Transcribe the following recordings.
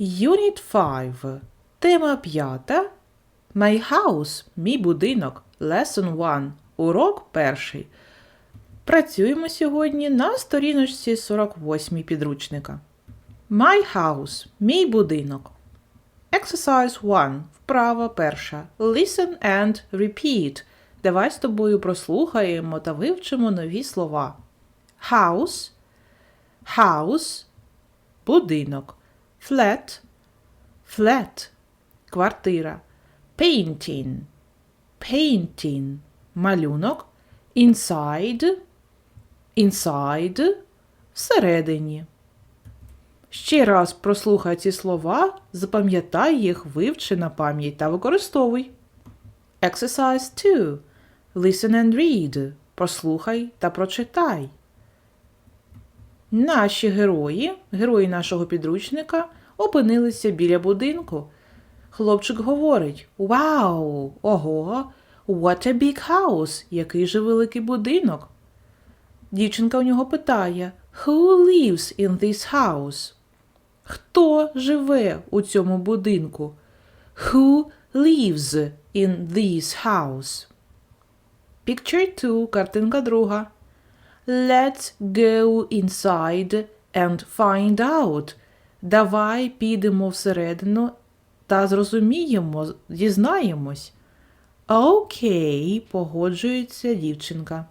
Unit 5. Тема п'ята. My house. Мій будинок. Lesson 1. Урок перший. Працюємо сьогодні на сторіночці 48 підручника. My house. Мій будинок. Exercise 1. Вправа перша. Listen and repeat. Давай з тобою прослухаємо та вивчимо нові слова. House. House. Будинок. Flat. Flat. Квартира. Painting. Painting. Малюнок. Inside. Inside. Всередині. Ще раз прослухай ці слова, запам'ятай їх, вивчи на пам'ять та використовуй. Exercise 2. Listen and read. Прослухай та прочитай. Наші герої, герої нашого підручника, опинилися біля будинку. Хлопчик говорить: Вау! Ого! What a big house! Який же великий будинок. Дівчинка у нього питає: Who lives in this house? Хто живе у цьому будинку? Who lives in this house? Picture 2, картинка друга. Let's go inside and find out. Давай підемо всередину та зрозуміємо, дізнаємось. Окей, погоджується дівчинка.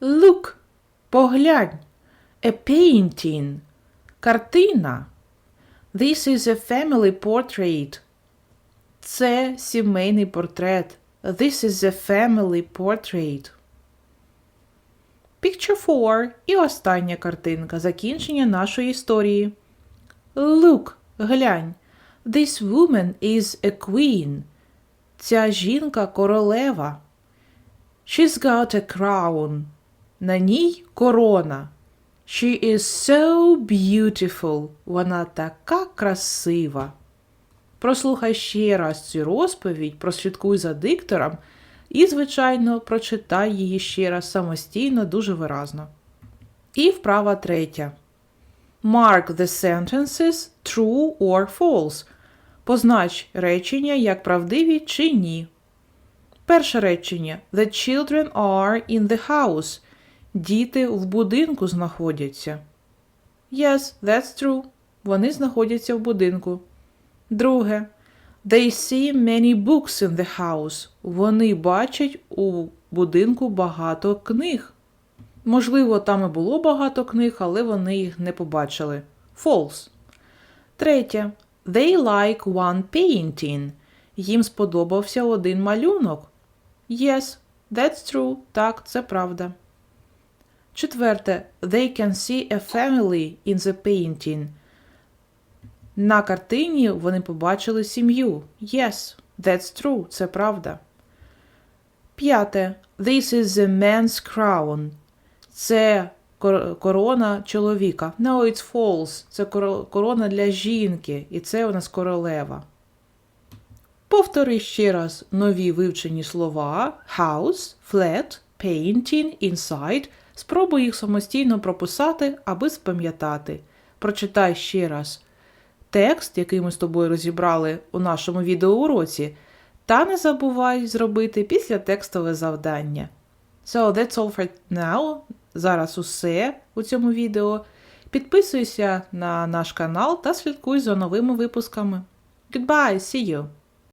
Look, поглянь. A painting. Картина. This is a family portrait. Це сімейний портрет. This is a family portrait. Picture 4 і остання картинка закінчення нашої історії. Look, глянь. This woman is a queen. Ця жінка королева. She's got a crown. На ній корона. She is so beautiful. Вона така красива. Прослухай ще раз цю розповідь, прослідкуй за диктором і, звичайно, прочитай її ще раз самостійно, дуже виразно. І вправа третя. Mark the sentences true or false. Познач речення як правдиві чи ні. Перше речення. The children are in the house. Діти в будинку знаходяться. Yes, that's true. Вони знаходяться в будинку. Друге. They see many books in the house. Вони бачать у будинку багато книг. Можливо, там і було багато книг, але вони їх не побачили. False. Третє. They like one painting. Їм сподобався один малюнок. Yes, that's true. Так, це правда. Четверте. They can see a family in the painting. На картині вони побачили сім'ю. Yes, that's true. Це правда. П'яте. This is a man's crown. Це корона чоловіка. No, it's false. Це корона для жінки. І це у нас королева. Повтори ще раз нові вивчені слова house, flat, painting, inside. Спробуй їх самостійно прописати, аби спам'ятати. Прочитай ще раз текст, який ми з тобою розібрали у нашому відеоуроці, та не забувай зробити після текстове завдання. So, that's all for now. Зараз усе у цьому відео. Підписуйся на наш канал та слідкуй за новими випусками. Goodbye, see you!